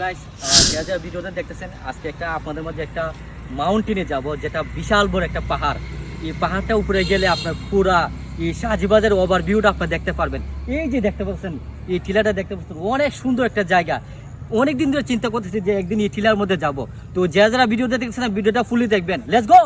Guys যা যা দেখতেছেন, আজকে একটা আপনাদের মধ্যে একটা মাউন্টেনে যাব, যেটা বিশাল বড় একটা পাহাড়। এই পাহাড়টা উপরে গেলে আপনার পুরা এই সাজিবাজার ওভার ভিউটা আপনার দেখতে পারবেন। এই যে দেখতে পাচ্ছেন, এই টিলাটা দেখতে পাচ্ছেন, অনেক সুন্দর একটা জায়গা। অনেক দিন ধরে চিন্তা করতেছি যে একদিন এই টিলার মধ্যে যাব। তো যারা যারা ভিডিওটা দেখছেন ভিডিওটা ফুলি দেখবেন। লেটস গো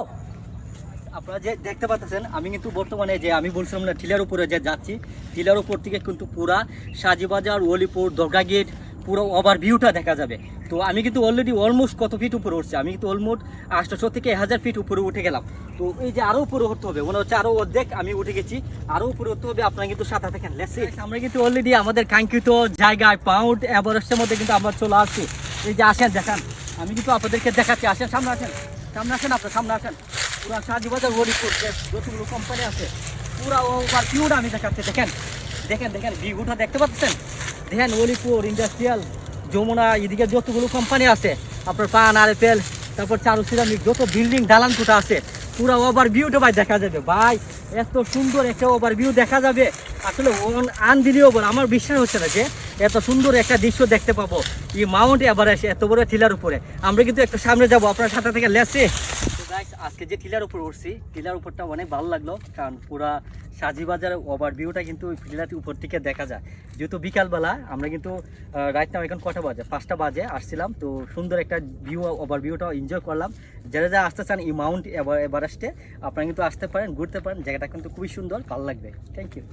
আপনারা যে দেখতে পাচ্ছেন আমি কিন্তু বর্তমানে যে আমি বলছিলাম না, টিলার উপরে যে যাচ্ছি, টিলার উপর থেকে কিন্তু পুরা সাজিবাজার ওলিপুর দরগা গেট পুরো ওভার ভিউটা দেখা যাবে। তো আমি কিন্তু অলরেডি অলমোস্ট কত ফিট উপরে উঠছি? আমি কিন্তু অলমোস্ট আটশোশো থেকে হাজার ফিট উপরে উঠে গেলাম। তো এই যে আরও উপরে উঠতে হবে, মনে হচ্ছে আরও অর্ধেক আমি উঠে গেছি। আরও উপরে উঠতে হবে, আপনারা কিন্তু সাথে থাকেন। লেসে আমরা কিন্তু অলরেডি আমাদের কাঙ্ক্ষিত জায়গায় পাউন্ড এভারেস্টের মধ্যে কিন্তু আমরা চলে আসছি। এই যে আসেন, দেখান। আমি কিন্তু আপনাদেরকে দেখাচ্ছি। আসেন, সামনে আসেন। সামনে আসেন আপনার, সামনে আসেন। পুরা সাজিবাজার হরিপুর যতগুলো কোম্পানি আছে, পুরা ওভার ভিউটা আমি দেখাচ্ছি। দেখেন দেখেন দেখেন ভিউটা দেখতে পাচ্ছেন? দেখেন অলিপুর ইন্ডাস্ট্রিয়াল যমুনা, এদিকে যতগুলো কোম্পানি আছে, আপনার পান, আর এপেল তারপর চারু সিরামিক, যত বিল্ডিং দালান কোটা আছে, পুরো ওভার ভিউটা ভাই দেখা যাবে। ভাই, এত সুন্দর একটা ওভার ভিউ দেখা যাবে। আসলে আনবিলিয়েবল আমার বিশ্বাস হচ্ছে না যে এত সুন্দর একটা দৃশ্য দেখতে পাবো। এই মাউন্ট এভারেস্ট এত বড় টিলার উপরে। আমরা কিন্তু একটু সামনে যাব, আপনার সাথে থেকে লেসে গাইস আজকে যে টিলার উপর উঠছি টিলার উপরটা অনেক ভালো লাগল, কারণ পুরা সাজিবাজার ওভার ভিউটা কিন্তু টিলাটি উপর থেকে দেখা যায়। যেহেতু বিকালবেলা, আমরা কিন্তু রাইট নাও এখন কটা বাজে? পাঁচটা বাজে, আসছিলাম, তো সুন্দর একটা ভিউ ওভার ভিউটা এনজয় করলাম। যারা যারা আসতে চান এই মাউন্ট এভারেস্টে আপনারা কিন্তু আসতে পারেন, ঘুরতে পারেন, জায়গাটা কিন্তু খুবই সুন্দর, ভালো লাগবে। Thank you